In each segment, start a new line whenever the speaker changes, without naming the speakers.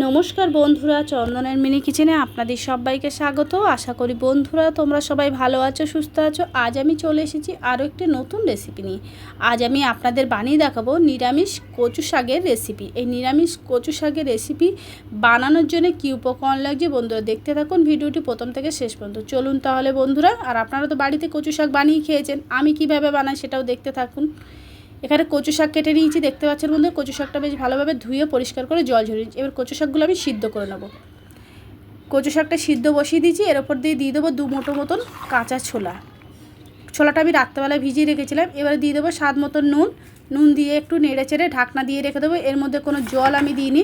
নমস্কার বন্ধুরা, চন্দনের মিনি কিচেনে আপনাদের সবাইকে স্বাগত। আশা করি বন্ধুরা, তোমরা সবাই ভালো আছো, সুস্থ আছো। আজ আমি চলে এসেছি আরও একটি নতুন রেসিপি নিয়ে। আজ আমি আপনাদের বানিয়ে দেখাবো নিরামিষ কচু শাকের রেসিপি এই নিরামিষ কচু শাকের রেসিপি বানানোর জন্য কী উপকরণ লাগছে বন্ধুরা, দেখতে থাকুন। ভিডিওটি প্রথম থেকে শেষ পর্যন্ত চলুন তাহলে বন্ধুরা। আর আপনারা তো বাড়িতে কচু শাক বানিয়ে খেয়েছেন, আমি কীভাবে বানাই সেটাও দেখতে থাকুন। এখানে কচু শাক কেটে নিয়েছি, দেখতে পাচ্ছেন বন্ধু কচু শাকটা বেশ ভালোভাবে ধুয়ে পরিষ্কার করে জল ঝরিয়ে এবার কচু শাকগুলো আমি সিদ্ধ করে নেব। কচু শাকটা সিদ্ধ বসিয়ে দিয়েছি, এর ওপর দিয়ে দিয়ে দেবো দু মোটো মতন কাঁচা ছোলা। ছোলাটা আমি রাত্রেবেলায় ভিজিয়ে রেখেছিলাম, এবারে দিয়ে দেবো স্বাদ মতন নুন। নুন দিয়ে একটু নেড়ে চেড়ে ঢাকনা দিয়ে রেখে দেবো। এর মধ্যে কোনো জল আমি দিইনি।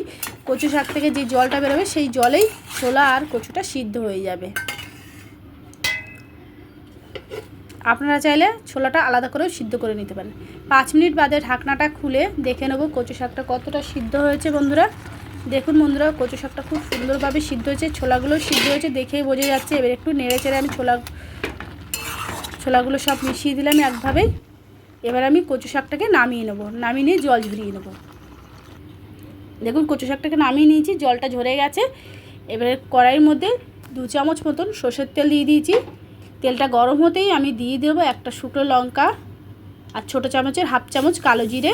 কচু শাক থেকে যে জলটা বেরোবে, সেই জলেই ছোলা আর কচুটা সিদ্ধ হয়ে যাবে। আপনারা চাইলে ছোলাটা আলাদা করেও সিদ্ধ করে নিতে পারেন। পাঁচ মিনিট বাদে ঢাকনাটা খুলে দেখে নেব কচু শাকটা কতটা সিদ্ধ হয়েছে বন্ধুরা। দেখুন বন্ধুরা, কচু শাকটা খুব সুন্দরভাবে সিদ্ধ হয়েছে ছোলাগুলো সিদ্ধ হয়েছে, দেখেই বোঝা যাচ্ছে। এবার একটু নেড়ে চেড়ে আমি ছোলা, ছোলাগুলো সব মিশিয়ে দিলাম একভাবে। এবার আমি কচু শাকটাকে নামিয়ে নেব, নামিয়ে নিয়ে জল ঝরিয়ে নেব। দেখুন কচু শাকটাকে নামিয়ে নিয়েছি, জলটা ঝরে গেছে। এবারে কড়াইয়ের মধ্যে দু চামচ মতন সর্ষের তেল দিয়ে দিয়েছি। তেলটা গরম হতেই আমি দিয়ে দেবো একটা শুকনো লঙ্কা আর ছোটো চামচের হাফ চামচ কালো জিরে।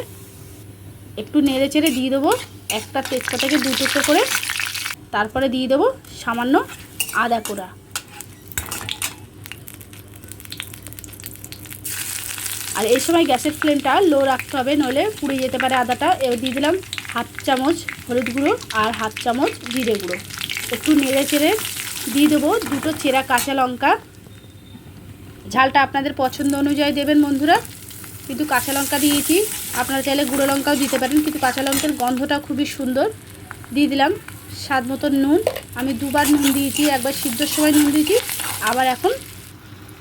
একটু নেড়ে চেড়ে দিয়ে দেবো একটা তেজপাতাকে দু টুকরো করে। তারপরে দিয়ে দেবো সামান্য আদা কোড়া। আর এই সময় গ্যাসের ফ্লেমটা লো রাখতে হবে, নইলে পুড়ে যেতে পারে আদাটা। এবার দিয়ে দিলাম হাফ চামচ হলুদ গুঁড়ো আর হাফ চামচ জিরে গুঁড়ো। একটু নেড়ে চেড়ে দিয়ে দেবো দুটো চেরা কাঁচা লঙ্কা। ঝালটা আপনাদের পছন্দ অনুযায়ী দেবেন বন্ধুরা। কিন্তু কাঁচা লঙ্কা দিয়েছি। আপনারা চাইলে গুঁড়ো লঙ্কাও দিতে পারেন, কিন্তু কাঁচা লঙ্কার গন্ধটা খুবই সুন্দর। দিয়ে দিলাম স্বাদ মতন নুন। আমি দুবার নুন দিয়েছি, একবার সিদ্ধর সময় নুন দিয়েছি, আবার এখন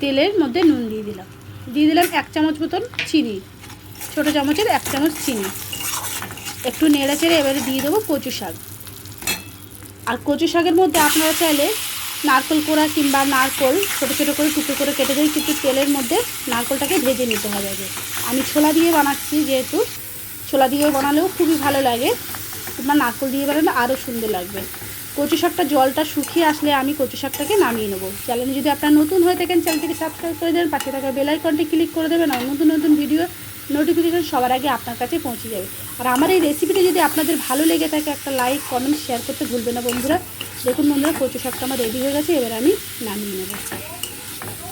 তেলের মধ্যে নুন দিয়ে দিলাম। দিয়ে দিলাম এক চামচ মতন চিনি, ছোটো চামচের এক চামচ চিনি। একটু নেড়ে চেড়ে এবারে দিয়ে দেবো কচু শাক আর কচু শাকের মধ্যে আপনারা চাইলে নারকল কোড়া কিংবা নারকল, ছোটো ছোটো করে টুকরো করে কেটে দিই, কিন্তু তেলের মধ্যে নারকলটাকে ভেজে নিতে হবে আগে। আমি ছোলা দিয়ে বানাচ্ছি যেহেতু, ছোলা দিয়ে বানালেও খুবই ভালো লাগে। কিংবা নারকল দিয়ে বানালে আরও সুন্দর লাগবে। কচু শাকটা জলটা শুকিয়ে আসলে আমি কচু শাকটাকে নামিয়ে নেব। চ্যানেলে যদি আপনার নতুন হয়ে থাকেন, চ্যানেলটিকে সাবস্ক্রাইব করে দেবেন, পাশে থাকা বেল আইকনটি ক্লিক করে দেবেন, আর নতুন নতুন ভিডিও নোটিফিকেশন সবার আগে আপনার কাছে পৌঁছে যাবে। আর আমার এই রেসিপিটি যদি আপনাদের ভালো লেগে থাকে, একটা লাইক কমেন্ট শেয়ার করতে ভুলবেন না বন্ধুরা। দেখুন বন্ধুরা, কচু শাকটা আমার রেডি হয়ে গেছে, এবার আমি নামিয়ে নেব।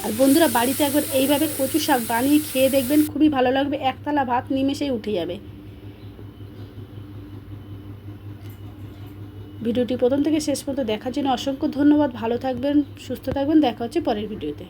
আর বন্ধুরা, বাড়িতে একবার এইভাবে কচু শাক বানিয়ে খেয়ে দেখবেন, খুবই ভালো লাগবে, একতলা ভাত নিমেষেই উঠে যাবে। ভিডিওটি প্রথম থেকে শেষ পর্যন্ত দেখার জন্য অসংখ্য ধন্যবাদ, ভালো থাকবেন, সুস্থ থাকবেন, দেখা হচ্ছে পরের ভিডিওতে।